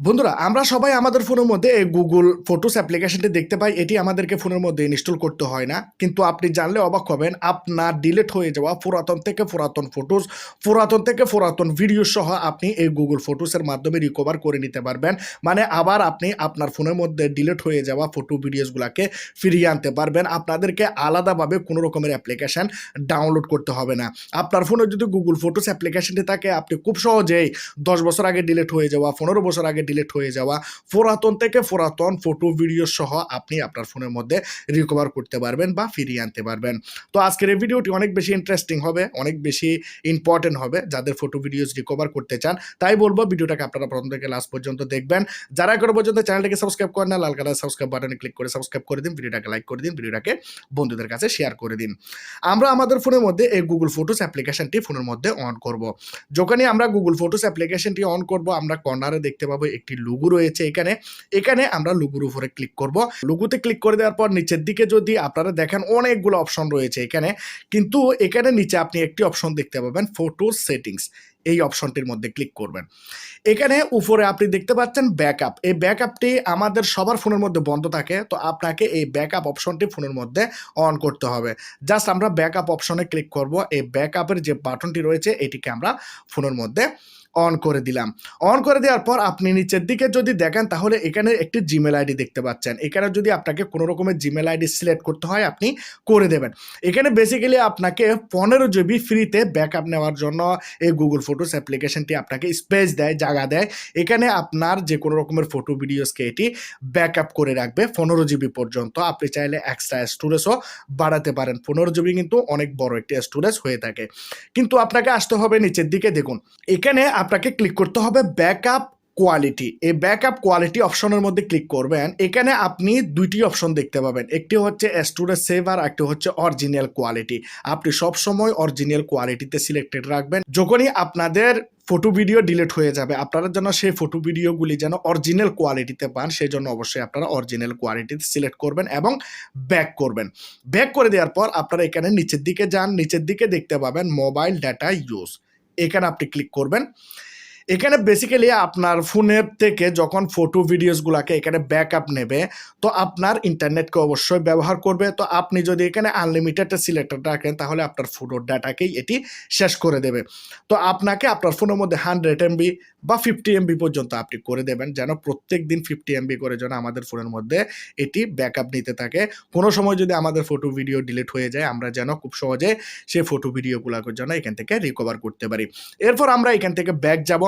বন্ধুরা, আমরা সবাই আমাদের ফোনের মধ্যে গুগল ফটোস অ্যাপ্লিকেশনটি দেখতে পাই, এটি আমাদেরকে ফোনের মধ্যে ইনস্টল করতে হয় না। কিন্তু আপনি জানলে অবাক হবেন, আপনার ডিলিট হয়ে যাওয়া পুরাতন থেকে পুরাতন ফটোস পুরাতন থেকে পুরাতন ভিডিও সহ আপনি এই গুগল ফটোসের মাধ্যমে রিকভার করে নিতে পারবেন। মানে আবার আপনি আপনার ফোনের মধ্যে ডিলিট হয়ে যাওয়া ফটো ভিডিওসগুলোকে ফিরিয়ে আনতে পারবেন। আপনাদেরকে আলাদাভাবে কোনো রকমের অ্যাপ্লিকেশন ডাউনলোড করতে হবে না। আপনার ফোনে যদি গুগল ফটোস অ্যাপ্লিকেশনটি থাকে, আপনি খুব সহজেই দশ বছর আগে ডিলিট হয়ে যাওয়া, পনেরো বছর আগে ডিলিট হয়ে যাওয়া পুরাতন থেকে পুরাতন ফটো ভিডিও সহ আপনি আপনার ফোনের মধ্যে রিকভার করতে পারবেন বা ফিরিয়ে আনতে পারবেন। তো আজকের এই ভিডিওটি অনেক বেশি ইন্টারেস্টিং হবে, অনেক বেশি ইম্পর্টেন্ট হবে যাদের ফটো ভিডিওস রিকভার করতে চান। তাই বলব ভিডিওটাকে আপনারা প্রথম থেকে লাস্ট পর্যন্ত দেখবেন। যারা করে পর্যন্ত চ্যানেলটাকে সাবস্ক্রাইব করেন না, লাল কালার সাবস্ক্রাইব বাটনে ক্লিক করে সাবস্ক্রাইব করে দিন ভিডিওটাকে লাইক করে দিন ভিডিওটাকে বন্ধুদের কাছে শেয়ার করে দিন। আমরা আমাদের ফোনের মধ্যে এই গুগল ফটোস অ্যাপ্লিকেশনটি ফোনের মধ্যে অন করব। যখনই আমরা গুগল ফটোস অ্যাপ্লিকেশনটি অন করব, আমরা কর্নারে দেখতে পাবো একটি লুগু রয়েছে এখানে। এখানে আমরা লুগুর উপরে ক্লিক করব। লুগুতে ক্লিক করে দেওয়ার পর নিচের দিকে যদি আপনারা দেখেন অনেকগুলো অপশন রয়েছে এখানে। কিন্তু এখানে নিচে আপনি একটি অপশন দেখতে পাবেন ফটো সেটিংস এই অপশনটির মধ্যে ক্লিক করবেন। এখানে উপরে আপনি দেখতে পাচ্ছেন ব্যাকআপ এই ব্যাকআপটি আমাদের সবার ফোনের মধ্যে বন্ধ থাকে, তো আপনাকে এই ব্যাকআপ অপশনটি ফোনের মধ্যে অন করতে হবে। জাস্ট আমরা ব্যাকআপ অপশনে ক্লিক করব। এই ব্যাকআপের যে বাটনটি রয়েছে, এটিকে আমরা ফোনের মধ্যে অন করে দিলাম। অন করে দেওয়ার পর আপনি নিচের দিকে যদি দেখেন, তাহলে এখানে একটি জিমেল আইডি দেখতে পাচ্ছেন। এখানে যদি আপনাকে কোনো রকমের জিমেল আইডি সিলেক্ট করতে হয়, আপনি করে দেবেন। এখানে বেসিক্যালি আপনাকে পনেরো জিবি ফ্রিতে ব্যাকআপ নেওয়ার জন্য এই গুগল ফটোস অ্যাপ্লিকেশনটি আপনাকে স্পেস দেয়, জায়গা দেয়। এখানে আপনার যে কোনো রকমের ফটো ভিডিওসকে এটি ব্যাকআপ করে রাখবে পনেরো জিবি পর্যন্ত। আপনি চাইলে এক্সট্রা স্টোরেজও বাড়াতে পারেন। পনেরো জিবি কিন্তু অনেক বড় একটি স্টোরেজ হয়ে থাকে। কিন্তু আপনাকে আসতে হবে নিচের দিকে। দেখুন, এখানে আপনাকে ক্লিক করতে হবে ব্যাকআপ কোয়ালিটি এই ব্যাকআপ কোয়ালিটি অপশনের মধ্যে ক্লিক করবেন, এখানে আপনি দুইটি অপশন দেখতে পাবেন। একটি হচ্ছে স্টোরেজ সেভ আর একটি হচ্ছে অরিজিনাল কোয়ালিটি আপনি সব সময় অরিজিনাল কোয়ালিটিতে সিলেক্টেড রাখবেন। যখনই আপনাদের ফটো ভিডিও ডিলিট হয়ে যাবে, আপনারা যেন সেই ফটো ভিডিওগুলি যেন অরিজিনাল কোয়ালিটিতে পান, সেই জন্য অবশ্যই আপনারা অরিজিনাল কোয়ালিটিতে সিলেক্ট করবেন এবং ব্যাক করবেন। ব্যাক করে দেওয়ার পর আপনারা এখানে নিচের দিকে যান, নিচের দিকে দেখতে পাবেন মোবাইল ডাটা ইউজ এখানে আপনি ক্লিক করবেন। এখানে বেসিক্যালি আপনার ফোনের থেকে যখন ফটো ভিডিওসগুলোকে এখানে ব্যাকআপ নেবে, তো আপনার ইন্টারনেটকে অবশ্যই ব্যবহার করবে। তো আপনি যদি এখানে আনলিমিটেড সিলেক্টেড রাখেন, তাহলে আপনার ফটোর ডাটাকেই এটি শেষ করে দেবে। তো আপনাকে আপনার ফোনের মধ্যে হান্ড্রেড এমবি বা ফিফটি এমবি পর্যন্ত আপনি করে দেবেন, যেন প্রত্যেক দিন ফিফটি এমবি করে যেন আমাদের ফোনের মধ্যে এটি ব্যাকআপ নিতে থাকে। কোনো সময় যদি আমাদের ফটো ভিডিও ডিলিট হয়ে যায়, আমরা যেন খুব সহজে সেই ফটো ভিডিওগুলোকে যেন এখান থেকে রিকভার করতে পারি। এরপর আমরা এখান থেকে ব্যাক যাব।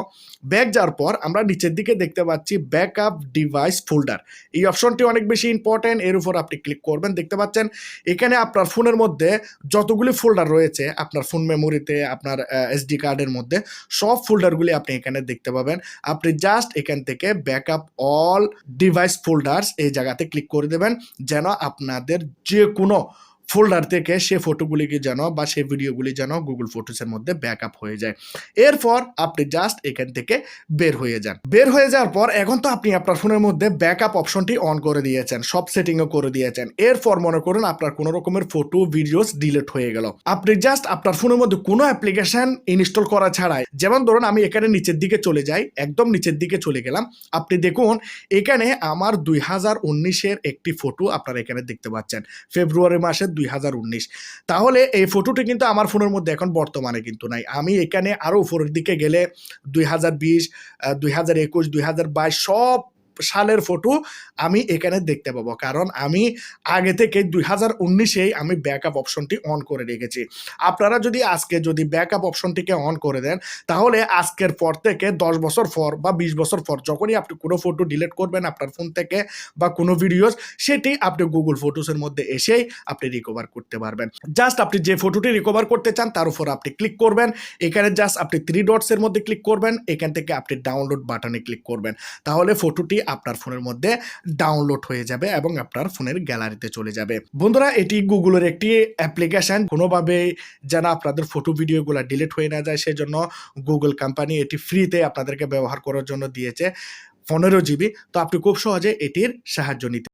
ব্যাক যাওয়ার পর আমরা নিচের দিকে দেখতে পাচ্ছি ব্যাকআপ ডিভাইস ফোল্ডার এই অপশনটি অনেক বেশি ইম্পর্টেন্ট এর উপর আপনি ক্লিক করবেন। দেখতে পাচ্ছেন, এখানে আপনার ফোনের মধ্যে যতগুলি ফোল্ডার রয়েছে, আপনার ফোন মেমোরিতে আপনার এসডি কার্ডের মধ্যে, সব ফোল্ডারগুলি আপনি এখানে দেখতে পাবেন। আপনি জাস্ট এখান থেকে ব্যাকআপ অল ডিভাইস ফোল্ডার্স এই জায়গাতে ক্লিক করে দেবেন, যেন আপনাদের যে কোনো ফোল্ডার থেকে সে ফটোগুলিকে যেন বা সে ভিডিওগুলি যেন গুগল ফটোসের মধ্যে ব্যাকআপ হয়ে যায়। এরপর আপনি জাস্ট এখান থেকে বের হয়ে যান। বের হয়ে যাওয়ার পর এখন তো আপনি আপনার ফোনের মধ্যে ব্যাকআপ অপশনটি অন করে দিয়েছেন, সব সেটিংও করে দিয়েছেন। এরপর মনে করুন আপনার কোনো রকমের ফটো ভিডিওস ডিলিট হয়ে গেল। আপনি জাস্ট আপনার ফোনের মধ্যে কোনো অ্যাপ্লিকেশন ইনস্টল করা ছাড়াই, যেমন ধরুন আমি এখানে নিচের দিকে চলে যাই, একদম নিচের দিকে চলে গেলাম, আপনি দেখুন এখানে আমার দুই হাজার উনিশের একটি ফটো আপনারা এখানে দেখতে পাচ্ছেন। ফেব্রুয়ারি মাসের দুই হাজার উনিশ। তাহলে এই ফটোটি কিন্তু আমার ফোনের মধ্যে এখন বর্তমানে কিন্তু নাই। আমি এখানে আরও উপরের দিকে গেলে দুই হাজার বিশ দুই হাজার একুশ, দুই হাজার বাইশ সব সালের ফটো আমি এখানে দেখতে পাবো। কারণ আমি আগে থেকে দুই হাজার উনিশেই আমি ব্যাকআপ অপশনটি অন করে রেখেছি। আপনারা যদি আজকে যদি ব্যাকআপ অপশনটিকে অন করে দেন, তাহলে আজকের পর থেকে দশ বছর পর বা বিশ বছর পর যখনই আপনি কোনো ফটো ডিলিট করবেন আপনার ফোন থেকে বা কোনো ভিডিওস সেটি আপনি গুগল ফটোসের মধ্যে এসেই আপনি রিকভার করতে পারবেন। জাস্ট আপনি যে ফটোটি রিকভার করতে চান, তার উপর আপনি ক্লিক করবেন। এখানে জাস্ট আপনি থ্রি ডটসের মধ্যে ক্লিক করবেন। এখান থেকে আপনি ডাউনলোড বাটনে ক্লিক করবেন। তাহলে ফটোটি আপনার ফোনের মধ্যে ডাউনলোড হয়ে যাবে এবং আপনার ফোনের গ্যালারিতে চলে যাবে। বন্ধুরা, এটি গুগলের একটি অ্যাপ্লিকেশান কোনোভাবে যেন আপনাদের ফটো ভিডিওগুলো ডিলিট হয়ে না যায়, সেজন্য গুগল কোম্পানি এটি ফ্রিতে আপনাদেরকে ব্যবহার করার জন্য দিয়েছে। পনেরো জিবি তো আপনি খুব সহজে এটির সাহায্য নিতে